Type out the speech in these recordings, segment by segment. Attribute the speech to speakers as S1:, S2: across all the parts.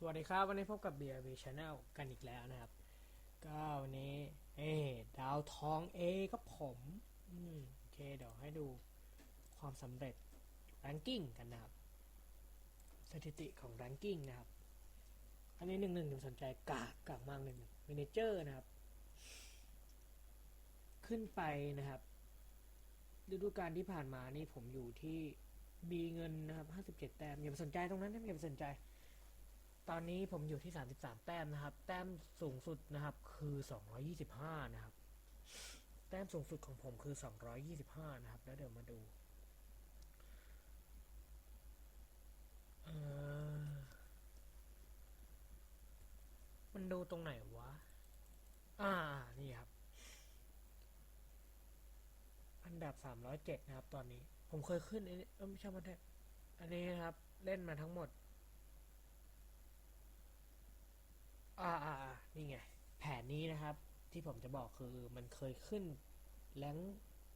S1: สวัสดีครับ วันนี้พบกับ BRB Channel กันอีกแล้วนะครับ ก็วันนี้ เอดาวทอง A ก็ผมอืมโอเค เดี๋ยวให้ดูความสำเร็จ ranking กันนะครับ สถิติของ ranking นะครับ อันนี้หนึ่งหนึ่งสนใจกากกากมากหนึ่งหนึ่ง manager นะครับ ขึ้นไปนะครับฤดูกาลที่ผ่านมานี่ผมอยู่ที่บีเงินนะครับ 57 แต้มอย่าไปสนใจตรงนั้นนะอย่าไปสนใจ ตอนนี้ผมอยู่ที่ 33 แต้มนะครับ แต้มสูงสุดนะครับคือ 225 นะครับ แต้มสูงสุดของผมคือ 225 นะครับ แล้วเดี๋ยวมาดูมันดูตรงไหนวะ อ่า นี่ครับ อันดับ 307 นะครับ ตอนนี้ ผมเคยขึ้นอันนี้เอ้ยไม่ใช่มันแท้อันนี้นะครับ เล่นมาทั้งหมด อ่าอ่านี่ไง แผนนี้นะครับ ที่ผมจะบอกคือมันเคยขึ้นแรง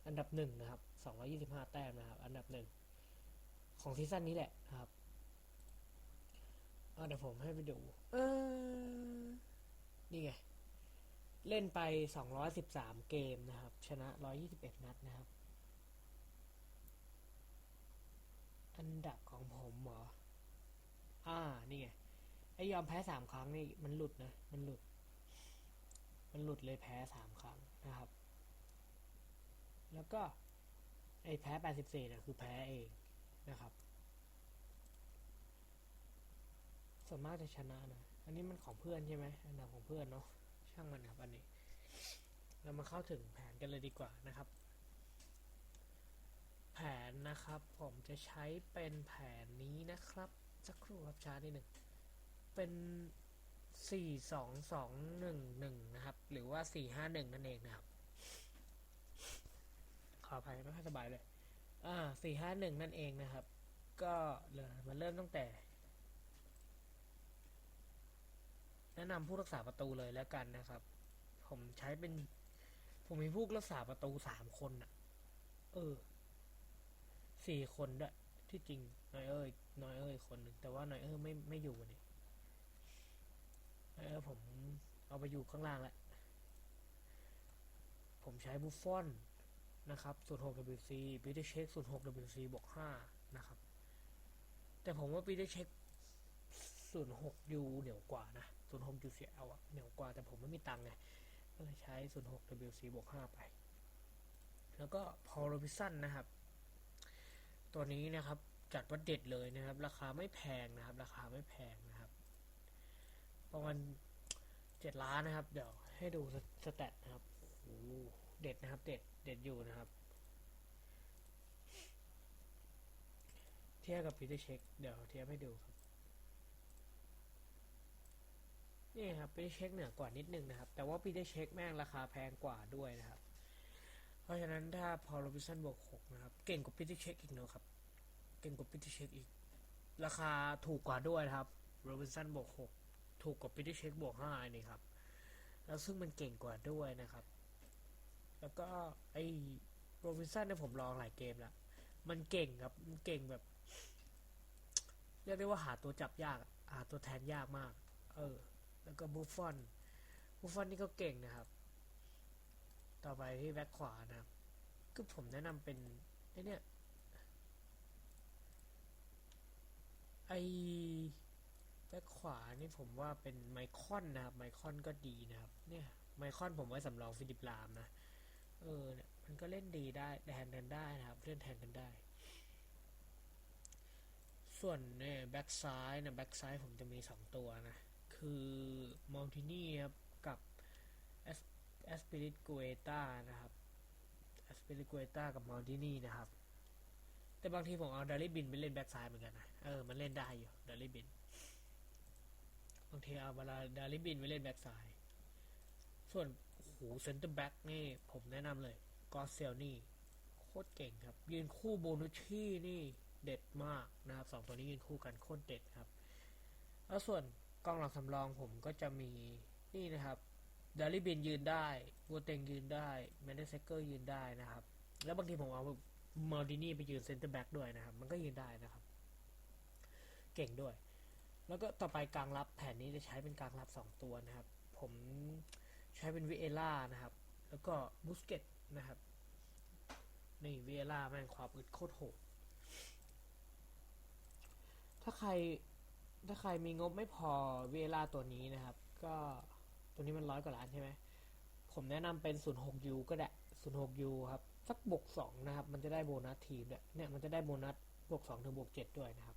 S1: อันดับหนึ่งนะครับ225แต้มนะครับ อันดับหนึ่งของซีซั่นนี้แหละครับเดี๋ยวผมให้ไปดู เออ นี่ไง เล่นไป213เกมนะครับ ชนะ121นัดนะครับ อันดับของผมเหรอ อ่า นี่ไง ไอยอมแพ้สามครั้งนี่มันหลุดนะ มันหลุด มันหลุดเลยแพ้สามครั้งนะครับ แล้วก็ไอ้แพ้แปดสิบสี่นะคือแพ้เองนะครับ ส่วนมากจะชนะนะ อันนี้มันของเพื่อนใช่ไหมอันดับของเพื่อนเนาะ ช่างมันครับอันนี้ เรามาเข้าถึงแผนกันเลยดีกว่านะครับ แผนนะครับ ผมจะใช้เป็นแผนนี้นะครับ สักครู่ครับช้านิดหนึ่ง เป็นสี่สองสองหนึ่งหนึ่งนะครับ หรือว่าสี่ห้าหนึ่งนั่นเองนะครับ ขออภัยไม่ค่อยสบายเลย อ่าสี่ห้าหนึ่งนั่นเองนะครับ ก็เลยมาเริ่มตั้งแต่ แนะนำผู้รักษาประตูเลยแล้วกันนะครับ ผมใช้เป็น ผมมีผู้รักษาประตูสามคนอะเออสี่คนด้วยที่จริงน้อยเอ้ยน้อยเอ้ยคนหนึ่งแต่ว่าน้อยเอ้ยไม่ไม่อยู่นี่ เออผมเอาไปอยู่ข้างล่างแหล้วผมใช้บุฟฟอนนะครับสูตร6 WC ปีเตอร์เช็คสูตร6 WC บวก5นะครับ แต่ผมว่าปีเตอร์เช็คสูตร6 U เหนียวกว่านะสูตร6 UCL อะเหนียวกว่าแต่ผมไม่มีตังค์ไง ก็เลยใช้สูตร6 WC บวก5ไป แล้วก็พอโรบิสันนะครับ ตัวนี้นะครับจัดว่าเด็ดเลยนะครับ ราคาไม่แพงนะครับ ราคาไม่แพง ประมาณเจ็ดล้านนะครับ เดี๋ยวให้ดูสสแตทนะครับโอ้โหเด็ดนะครับ เด็ดเด็ดอยู่นะครับ เทียบกับพีเตอร์เช็คเดี๋ยวเทียบให้ดูครับ นี่ครับพีเตอร์เช็คเหนือกว่านิดนึงนะครับ แต่ว่าพีเตอร์เช็คแม่งราคาแพงกว่าด้วยนะครับ เพราะฉะนั้นถ้าพอโรบิสันบวกหกนะครับ เก่งกว่าพีเตอร์เช็คอีกเนอะครับ เก่งกว่าพีเตอร์เช็คอีก ราคาถูกกว่าด้วยนะครับโรบินสันบวกหก ถูกกว่าปิติเช็คบวกห้านี่ครับ แล้วซึ่งมันเก่งกว่าด้วยนะครับ แล้วก็ไอ้โรบินสันเนี่ยผมลองหลายเกมแล้ว มันเก่งครับ มันเก่งแบบ เรียกได้ว่าหาตัวจับยาก หาตัวแทนยากมาก เออ แล้วก็บูฟฟอนบูฟฟอนนี่ก็เก่งนะครับ ต่อไปที่แบ็คขวานะครับก็ผมแนะนำเป็นไอ้เนี่ยไอ แบ็คขวานี่ผมว่าเป็นไมคอนนะครับ ไมคอนก็ดีนะครับ เนี่ย ไมคอนผมไว้สำรองฟิลิปลามนะ เออเนี่ยมันก็เล่นดีได้แทนกันได้นะครับ เล่นแทนกันได้ ส่วนเนี่ยแบ็คซ้ายนะแบ็คซ้ายผมจะมีสองตัวนะ คือมอนตินี่ครับกับแอสปิริตกูเอตานะครับแอสปิริตกูเอตากับมอนตินี่นะครับ แต่บางทีผมเอาดาริบินไปเล่นแบ็คซ้ายเหมือนกันนะ เออ มันเล่นได้อยู่ดาริบิน บางทีเอาเวลาดาริบินไปเล่นแบ็กซ้าย ส่วนโอ้โหเซนเตอร์แบ็กนี่ ผมแนะนำเลยกอสเซลนี่ โคตรเก่งครับ ยืนคู่โบนุชี่นี่เด็ดมากนะครับสองตัวนี้ยืนคู่กันโคตรเด็ดครับ แล้วส่วนกองหลังสำรองผมก็จะมีนี่นะครับดาริบินยืนได้วัวเต็งยืนได้แมนเดสเกอร์ยืนได้นะครับ แล้วบางทีผมเอามาดินี่ไปยืนเซนเตอร์แบ็กด้วยนะครับ มันก็ยืนได้นะครับ เก่งด้วย แล้วก็ต่อไปกลางรับแผนนี้จะใช้เป็นกลางรับสองตัวนะครับ ผมใช้เป็นวิเอล่านะครับ แล้วก็บุสเกตนะครับ นี่วิเอล่าแม่งความอึดโคตรโหดถ้าใครถ้าใครมีงบไม่พอวิเอล่าตัวนี้นะครับ ก็ตัวนี้มันร้อยกว่าล้านใช่ไหมผมแนะนำเป็น 06U ก็ได้ 06U ครับ สักบวก2นะครับ มันจะได้โบนัสทีมด้วยเนี่ย มันจะได้โบนัสบวก2ถึงบวก7ด้วยนะครับ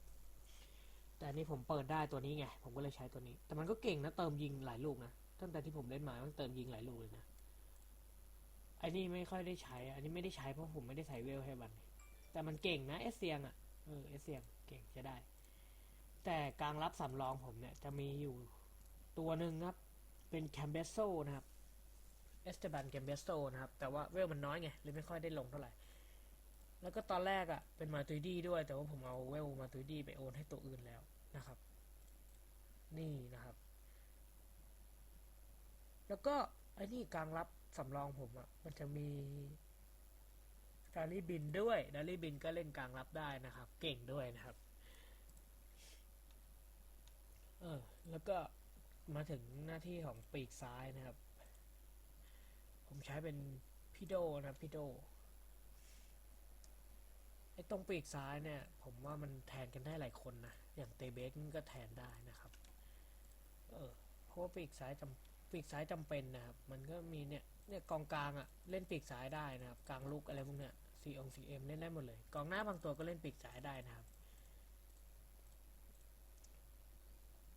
S1: แต่อันนี้ผมเปิดได้ตัวนี้ไง ผมก็เลยใช้ตัวนี้ แต่มันก็เก่งนะเติมยิงหลายลูกนะตั้งแต่ที่ผมเล่นมามันเติมยิงหลายลูกเลยนะไอ้นี่ไม่ค่อยได้ใช้ อันนี้ไม่ได้ใช้เพราะผมไม่ได้ใส่เวลให้มันแต่มันเก่งนะเอสเซียงอะเออเอสเซียงเก่งจะได้ แต่กลางรับสำรองผมเนี่ยจะมีอยู่ตัวหนึ่งครับ เป็นแคมเบสโซนะครับเอสเตบันแกมเบสโตนะครับ แต่ว่าเวลมันน้อยไงเลยไม่ค่อยได้ลงเท่าไหร่ แล้วก็ตอนแรกอะ่ะเป็นมาตุยดี้ด้วย แต่ว่าผมเอาเวลมาตุยดี้ไปโอนให้ตัวอื่นแล้วนะครับ นี่นะครับ แล้วก็ไอ้นี่กลางรับสำรองผมอะ่ะ มันจะมีดารี่บินด้วยดารี่บินก็เล่นกลางรับได้นะครับ เก่งด้วยนะครับ เออ แล้วก็มาถึงหน้าที่ของปีกซ้ายนะครับ ผมใช้เป็นพี่โดนะพี่โด ไอ้ตรงปีกซ้ายเนี่ย ผมว่ามันแทนกันได้หลายคนนะ อย่างเตเบสก็แทนได้นะครับ เออเพราะว่าปีกซ้ายจำปีกซ้ายจำเป็นนะครับ มันก็มีเนี่ยเนี่ยกองกลางอะเล่นปีกซ้ายได้นะครับ กลางลุกอะไรพวกเนี้ยซีองซีเอ็มเล่นได้หมดเลย กองหน้าบางตัวก็เล่นปีกซ้ายได้นะครับ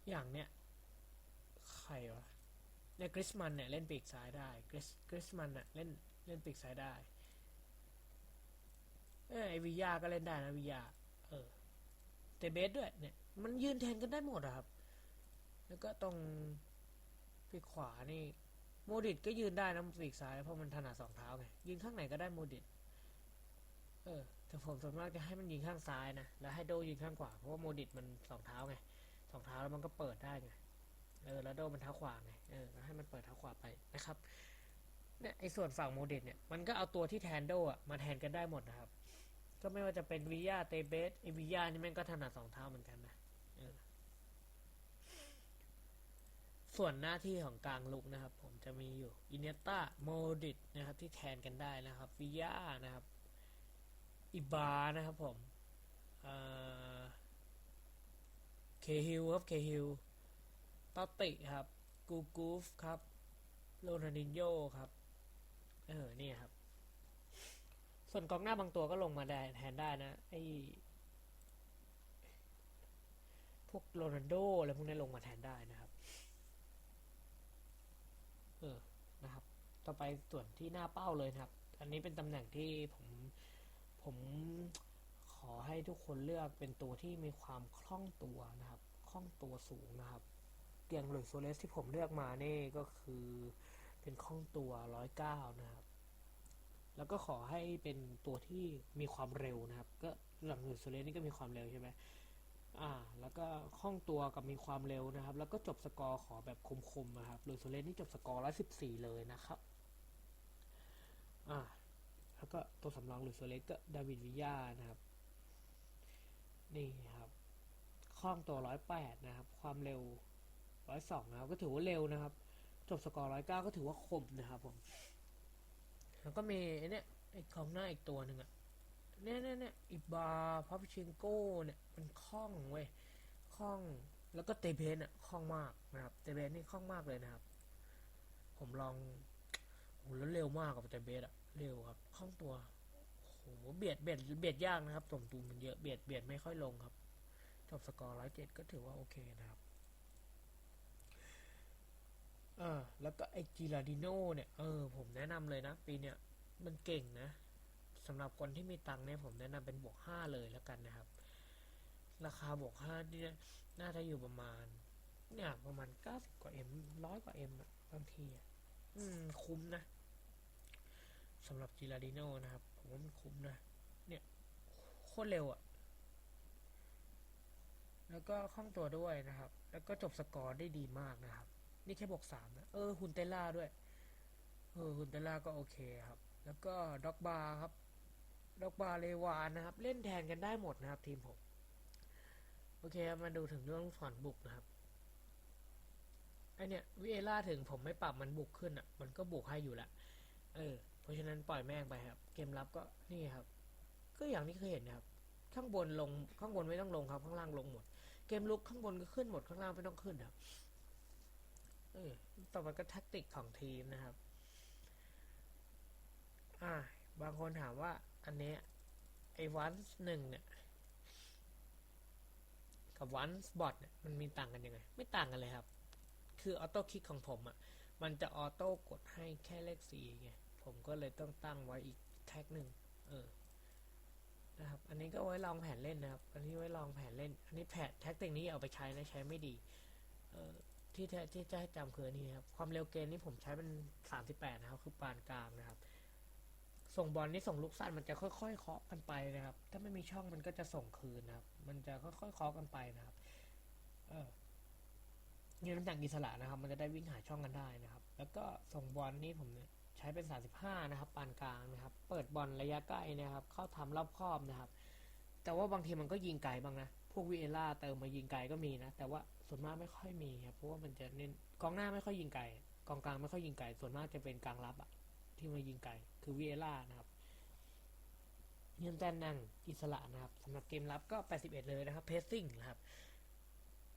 S1: อย่างเนี้ยใครวะเนี่ยกริสมันเนี่ยเล่นปีกซ้ายได้กริสกริสมันเนี่ยเล่นเล่นปีกซ้ายได้ เออไอวิยาก็เล่นได้นะวิยาเออเตเบสด้วยเนี่ย มันยืนแทนกันได้หมดอะครับ แล้วก็ตรงปีกขวานี่ โมดิตก็ยืนได้นะปีกซ้ายเพราะมันถนัดสองเท้าไงยืนข้างไหนก็ได้โมดิตเออแต่ผมส่วนมากจะให้มันยิงข้างซ้ายนะแล้วให้โดยืนข้างขวาเพราะว่าโมดิตมันสองเท้าไงสองเท้าแล้วมันก็เปิดได้ไงเออแล้วโดมันเท้าขวาไงเออให้มันเปิดเท้าขวาไปนะครับเนี่ยไอ้ส่วนฝั่งโมเดลเนี่ยมันก็เอาตัวที่แทนโดอะมาแทนกันได้หมดนะครับ ก็ไม่ว่าจะเป็นวิยาเตเบสไอวิยานี่แม่งก็ถนัดสองเท้าเหมือนกันนะส่วนหน้าที่ของกลางลุกนะครับ ผมจะมีอยู่อินเนต้าโมดิตนะครับที่แทนกันได้นะครับวิยานะครับอิบานะครับผมเคฮิลครับเคฮิลตอตติครับกูกูฟครับโรนัลดินโยครับ เออ นี่ครับ ส่วนกองหน้าบางตัวก็ลงมาได้แทนได้นะไอพวกโรนัลโดอะไรพวกนี้ลงมาแทนได้นะครับ เออนะครับ ต่อไปส่วนที่หน้าเป้าเลยนะครับ อันนี้เป็นตำแหน่งที่ผมผมขอให้ทุกคนเลือกเป็นตัวที่มีความคล่องตัวนะครับ คล่องตัวสูงนะครับอย่างหลุยโซเลสที่ผมเลือกมานี่ก็คือเป็นคล่องตัวร้อยเก้านะครับ แล้วก็ขอให้เป็นตัวที่มีความเร็วนะครับ ก็หลังหลุยส์โซเลนี่ก็มีความเร็วใช่ไหมอ่า แล้วก็คล่องตัวกับมีความเร็วนะครับ แล้วก็จบสกอร์ขอแบบคมๆนะครับหลุยส์โซเลนี่จบสกอร์ร้อยสิบสี่เลยนะครับ อ่า แล้วก็ตัวสำรองหลุยส์โซเลสก็ดาวิดวิยานะครับ นี่ครับ คล่องตัวร้อยแปดนะครับ ความเร็วร้อยสองนะครับ ก็ถือว่าเร็วนะครับ จบสกอร์ร้อยเก้าก็ถือว่าคมนะครับผม แล้วก็มีไอ้เนี่ยไอ้กองหน้าอีกตัวหนึ่งอะเนี่ยเนี่ยเนี่ยอิบาพาพชิงโก้เนี่ยมันคล่องเว้ยคล่องแล้วก็เตเบนอะคล่องมากนะครับเตเบนนี่คล่องมากเลยนะครับ ผมลองโหแล้วเร็วมากกับเตเบนอะเร็วครับคล่องตัวโหเบียดเบียดเบียดยากนะครับสมดุลมันเยอะเบียดเบียดไม่ค่อยลงครับจบสกอร์ร้อยเจ็ดก็ถือว่าโอเคนะครับ อ่าแล้วก็ไอจิราดิโนเนี่ยเออผมแนะนำเลยนะ ปีเนี้ยมันเก่งนะสำหรับคนที่มีตังค์เนี่ยผมแนะนำเป็นบวกห้าเลยแล้วกันนะครับ ราคาบวกห้าเนี่ยน่าจะอยู่ประมาณ เนี่ยประมาณเก้าสิบกว่าเอ็มร้อยกว่าเอ็มบางทีอะอืมคุ้มนะสำหรับจิราดิโนนะครับ ผมว่ามันคุ้มนะ เนี่ยโคตรเร็วอะแล้วก็คล่องตัวด้วยนะครับ แล้วก็จบสกอร์ได้ดีมากนะครับ นี่แค่บวกสามนะเออฮุนเตล่าด้วยเออฮุนเตล่าก็โอเคครับ แล้วก็ด็อกบาร์ครับด็อกบาร์เลวานนะครับ เล่นแทนกันได้หมดนะครับ ทีมผมเอเคครับมาดูถึงเรื่องถอนบุกนะครับไอเนี่ยวิเอล่าถึงผมไม่ปรับมันบุกขึ้นอะ มันก็บุกให้อยู่ละเออ เพราะฉะนั้นปล่อยแม่งไปครับ เกมรับก็นี่ครับ ก็อย่างที่เคยเห็นนะครับ ข้างบนลงข้างบนไม่ต้องลงครับ ข้างล่างลงหมด เกมลุกข้างบนก็ขึ้นหมดข้างล่างไม่ต้องขึ้นครับ เออต่อไปก็แท็กติกของทีมนะครับ อ่า บางคนถามว่า อันเนี้ยไอ้วันหนึ่งเนี่ย กับวันบอทเนี่ยมันมีต่างกันยังไง ไม่ต่างกันเลยครับ คือออโต้คลิกของผมอะ่ะ มันจะออโต้กดให้แค่เลขสี่ไง ผมก็เลยต้องตั้งไว้อีกแท็กหนึ่งเออนะครับ อันนี้ก็ไว้ลองแผนเล่นนะครับ อันนี้ไว้ลองแผนเล่น อันนี้แผนแท็กติกนี้เอาไปใช้นะใช้ไม่ดี เออ ที่แท้ที่จะให้จำคืออันนี้ครับ ความเร็วเกมนี่ผมใช้เป็นสามสิบแปดนะครับ คือปานกลางนะครับ ส่งบอลนี่ส่งลูกสั้นมันจะค่อยๆเคาะกันไปนะครับ ถ้าไม่มีช่องมันก็จะส่งคืนนะครับ มันจะค่อยๆเคาะกันไปนะครับ เออเงินน้ำหนักอิสระนะครับ มันจะได้วิ่งหาช่องกันได้นะครับ แล้วก็ส่งบอลนี่ผมใช้เป็น 35 นะครับ ปานกลางนะครับ เปิดบอลระยะใกล้นะครับ เข้าทำรอบครอบนะครับ แต่ว่าบางทีมันก็ยิงไกลบ้างนะ พวกวีเอล่าเติมมายิงไกลก็มีนะ แต่ว่า ส่วนมากไม่ค่อยมีครับเพราะว่ามันจะเน้นกองหน้าไม่ค่อยยิงไกลกองกลางไม่ค่อยยิงไกลส่วนมากจะเป็นกลางรับอะที่มายิงไกลคือวีเอล่านะครับเงินแตนนั่งอิสระนะครับสำหรับเกมรับก็ 81 เลยนะครับเพสซิ่งนะครับ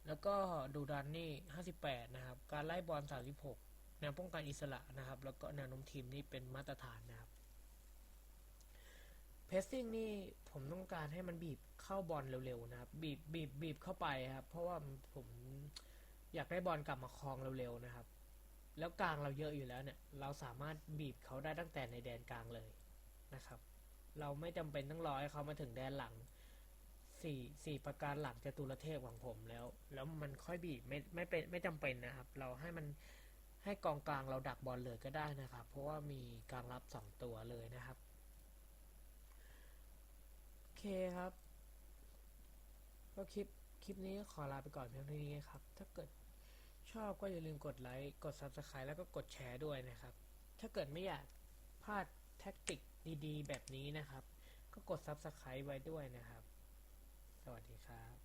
S1: แล้วก็ดูดันนี่ 58 นะครับ การไล่บอล 36 แนวป้องกันอิสระนะครับ แล้วก็แนวโน้มทีมนี่เป็นมาตรฐานนะครับ เพสซิ่งนี่ผมต้องการให้มันบีบเข้าบอลเร็วๆนะครับ บีบบีบบีบเข้าไปครับ เพราะว่าผมอยากได้บอลกลับมาครองเร็วๆนะครับ แล้วกลางเราเยอะอยู่แล้วเนี่ย เราสามารถบีบเขาได้ตั้งแต่ในแดนกลางเลยนะครับ เราไม่จำเป็นต้องรอให้เขามาถึงแดนหลังสี่สี่ประการหลังจตุรเทพของผมแล้ว แล้วมันค่อยบีบไม่ไม่เป็นไม่จำเป็นนะครับ เราให้มันให้กองกลางเราดักบอลเลยก็ได้นะครับ เพราะว่ามีกลางรับสองตัวเลยนะครับ เคครับก็คลิปคลิปนี้ขอลาไปก่อนเพียงเท่านี้ครับ ถ้าเกิดชอบก็อย่าลืมกดไลค์ กด Subscribe แล้วก็กดแชร์ด้วยนะครับ ถ้าเกิดไม่อยากพลาดแท็กติกดีๆ แบบนี้นะครับ ก็กด Subscribe ไว้ด้วยนะครับ สวัสดีครับ